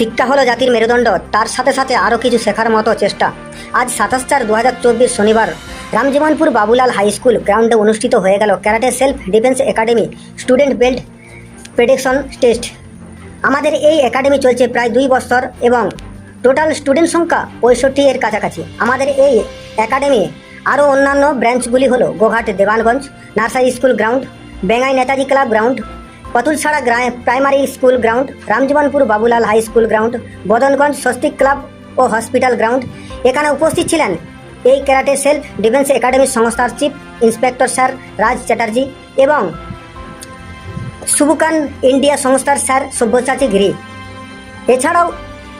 শিক্ষা হলো জাতির মেরুদণ্ড, তার সাথে সাথে আরও কিছু শেখার মতো চেষ্টা। আজ সাতাশ চার দু শনিবার রামজীবনপুর বাবুলাল হাই স্কুল গ্রাউন্ডে অনুষ্ঠিত হয়ে গেল karate self defence academy student belt prediction test. আমাদের এই একাডেমি চলছে প্রায় দুই বছর এবং টোটাল স্টুডেন্ট সংখ্যা পঁয়ষট্টি এর কাছাকাছি। আমাদের এই একাডেমি আরও অন্যান্য ব্রাঞ্চগুলি হলো Goghat Debanganj nursery school ground, Bengai Netaji club ground Patulchhara গ্রা- primary school ground Ramjibanpur Babulal high school ground Badanganj Swastik club ও হসপিটাল গ্রাউন্ড এখানে উপস্থিত ছিলেন এই ক্যারাটে সেলফ ডিফেন্স একাডেমি সংস্থার chief inspector sir Raj Chatterjee এবং সুবুকান India সংস্থার sir Sabyasachi Giri. এছাড়াও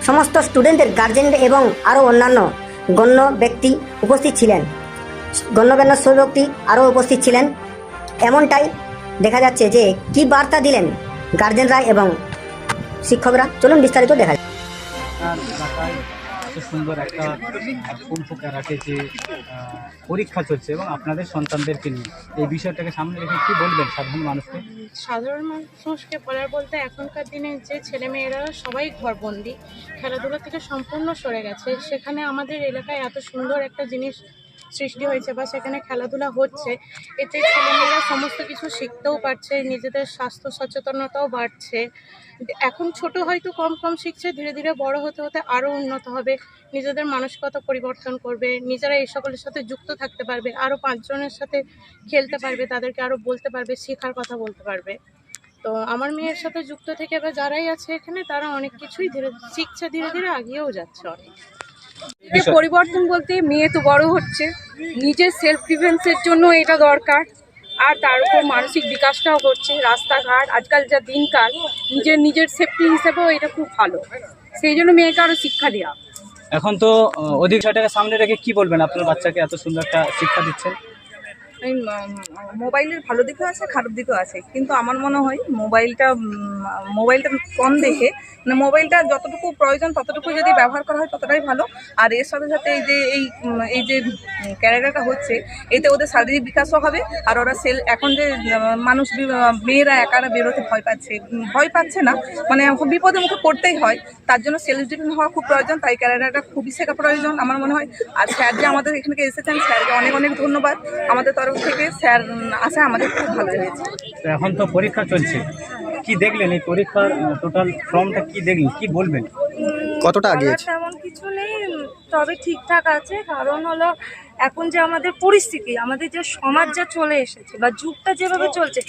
সমস্ত স্টুডেন্টদের গার্জেন এবং আরও অন্যান্য গণ্য ব্যক্তি উপস্থিত ছিলেন। গণ্যমান্য ব্যক্তি আরও উপস্থিত ছিলেন। এমনটাই দেখা যাচ্ছে যে কি বার্তা দিলেন গার্জেনরা এবং শিক্ষকরা? চলুন বিস্তারিত দেখা সুন্দর একটা কুম্ফু ক্যারাটে যে পরীক্ষা চলছে এবং আপনাদের সন্তানদেরকে নিয়ে। এই বিষয়টাকে সামনে রেখে কি বলবেন সাধারণ মানুষকে? সাধারণ মানুষকে বলার বলতে এখনকার দিনে যে ছেলেমেয়েরা সবাই ঘরবন্দি খেলাধুলা থেকে সম্পূর্ণ সরে গেছে। সেখানে আমাদের এলাকায় এত সুন্দর একটা জিনিস সৃষ্টি হয়েছে বা সেখানে খেলাধুলা হচ্ছে, এতে ছেলেমেয়েরা সমস্ত কিছু শিখতেও পারছে, নিজেদের স্বাস্থ্য সচেতনতাও বাড়ছে। এখন ছোট হয়তো কম কম শিখছে, ধীরে ধীরে বড় হতে হতে আরও উন্নত হবে, নিজেদের মানসিকতা পরিবর্তন করবে, নিজেরা এই সকলের সাথে যুক্ত থাকতে পারবে আরও পাঁচজনের সাথে খেলতে পারবে, তাদেরকে আরও বলতে পারবে, শেখার কথা বলতে পারবে। তো আমার মেয়ের সাথে যুক্ত থেকে বা যারাই আছে এখানে, তারা অনেক কিছুই ধীরে, শিখছে, ধীরে ধীরে আগিয়েও যাচ্ছে অনেক। এর পরিবর্তন বলতে মেয়ে তো বড় হচ্ছে। নিজের সেলফ ডিফেন্সের জন্য এটা দরকার। আর তার উপর মানসিক বিকাশটাও হচ্ছে রাস্তাঘাট আজকাল যা দিনকাল নিজের নিজের সেফটি হিসেবেও এটা খুব ভালো। সেই জন্য মেয়েকে আরও শিক্ষা দেওয়া এখন তো অধিক সামনে রেখে কি বলবেন আপনার বাচ্চাকে? এত সুন্দর একটা শিক্ষা দিচ্ছেন। মোবাইলের ভালো দিকও আছে, খারাপ দিকও আছে। কিন্তু আমার মনে হয় মোবাইলটা মোবাইলটা কম দেখে মানে মোবাইলটা যতটুকু প্রয়োজন ততটুকু যদি ব্যবহার করা হয় ততটাই ভালো। আর এর সাথে সাথে এই যে, এই এই যে ক্যারেক্টারটা হচ্ছে, এতে ওদের শারীরিক বিকাশও হবে, আর ওরা সেল, এখন যে মানুষ মেয়েরা একারা বেরোতে ভয় পাচ্ছে ভয় পাচ্ছে না মানে বিপদে মুখে পড়তেই হয়, তার জন্য সেলফ ডিফেন্স হওয়া খুব প্রয়োজন, তাই ক্যারেক্টারটা খুবই শেখা প্রয়োজন। আমার মনে হয়, আর স্যার যে আমাদের এখানে এসেছেন, স্যারকে অনেক অনেক ধন্যবাদ। আমাদের তরফ থেকে স্যার আসা আমাদের খুব ভালো তো এখন তো পরীক্ষা চলছে। কি দেখলেন এই পরীক্ষার টোটাল ফর্মটা কি দেখলেন? কি বলবেন? কতটা আগিয়েছে? তেমন কিছু নেই তবে ঠিকঠাক আছে। কারণ হলো এখন যে আমাদের পরিস্থিতি আমাদের যে সমাজ যা চলে এসেছে বা যুগটা যেভাবে চলছে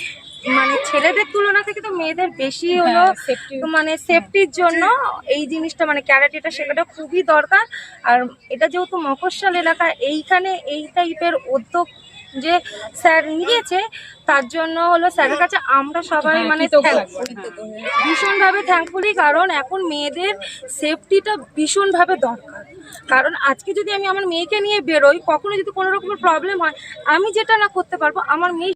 মানে ছেলেদের তুলনা থেকে তো মেয়েদের বেশি হলো তো মানে সেফটির জন্য এই জিনিসটা মানে ক্যারাটেটা শেখাটা খুবই দরকার। আর এটা যেহেতু মফস্বল এলাকা এইখানে এই টাইপের উদ্যোগ যে স্যার নিয়েছে তার জন্য হলো স্যারের কাছে আমরা সবাই মানে thankful। ভীষণভাবে থ্যাঙ্কফুলি কারণ এখন মেয়েদের সেফটিটা ভীষণভাবে দরকার। কারণ আজকে যদি আমি আমার মেয়েকে নিয়ে বেরোই কখনো যদি কোনো রকমের প্রবলেম হয় আমি যেটা না করতে পারব আমার মেয়ে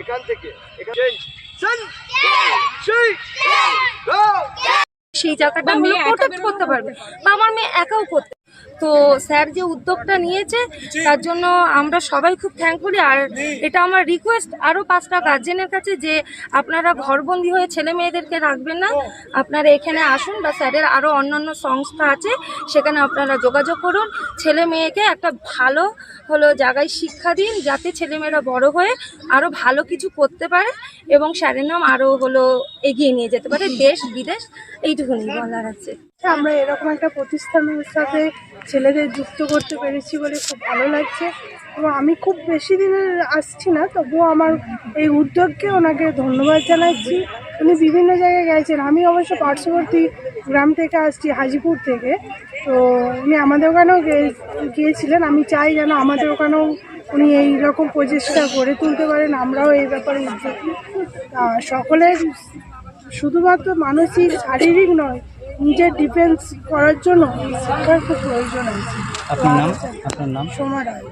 এখান থেকে এখান চেঞ্জ সান সেই জায়গাটা প্রোটেক্ট করতে পারবে। বা আমার মেয়ে একাও করতে তো স্যার যে উদ্যোগটা নিয়েছে তার জন্য আমরা সবাই খুব থ্যাঙ্কফুলি আর এটা আমার রিকোয়েস্ট আরও পাঁচটা গার্জেনের কাছে যে আপনারা ঘরবন্দি হয়ে ছেলে মেয়েদেরকে রাখবেন না। আপনারা এখানে আসুন বা স্যারের আরও অন্যান্য সংস্থা আছে সেখানে আপনারা যোগাযোগ করুন। ছেলে মেয়েকে একটা ভালো হলো জায়গায় শিক্ষা দিন যাতে ছেলেমেয়েরা বড় হয়ে আরও ভালো কিছু করতে পারে এবং স্যারের নাম আরও হলো এগিয়ে নিয়ে যেতে পারে দেশ বিদেশ এইটুকুনি বলার আছে। আমরা এরকম একটা প্রতিষ্ঠানের সাথে ছেলেদের যুক্ত করতে পেরেছি বলে খুব ভালো লাগছে। এবং আমি খুব বেশি দিনের আসছি না, তবুও আমার এই উদ্যোগকে ওনাকে ধন্যবাদ জানাচ্ছি। উনি বিভিন্ন জায়গায় গেছেন, আমি অবশ্য পার্শ্ববর্তী গ্রাম থেকে আসছি, হাজিপুর থেকে। তো উনি আমাদের ওখানেও গিয়েছিলেন, আমি চাই যেন আমাদের ওখানেও উনি এই রকম প্রচেষ্টা গড়ে তুলতে পারেন, আমরাও এই ব্যাপারে উদ্যোগী। সকলের শুধুমাত্র মানসিক, শারীরিক নয় নিজের ডিফেন্স করার জন্য শিক্ষার খুব প্রয়োজন আছে। আপনার নাম? আপনার নাম? সোমা রায়।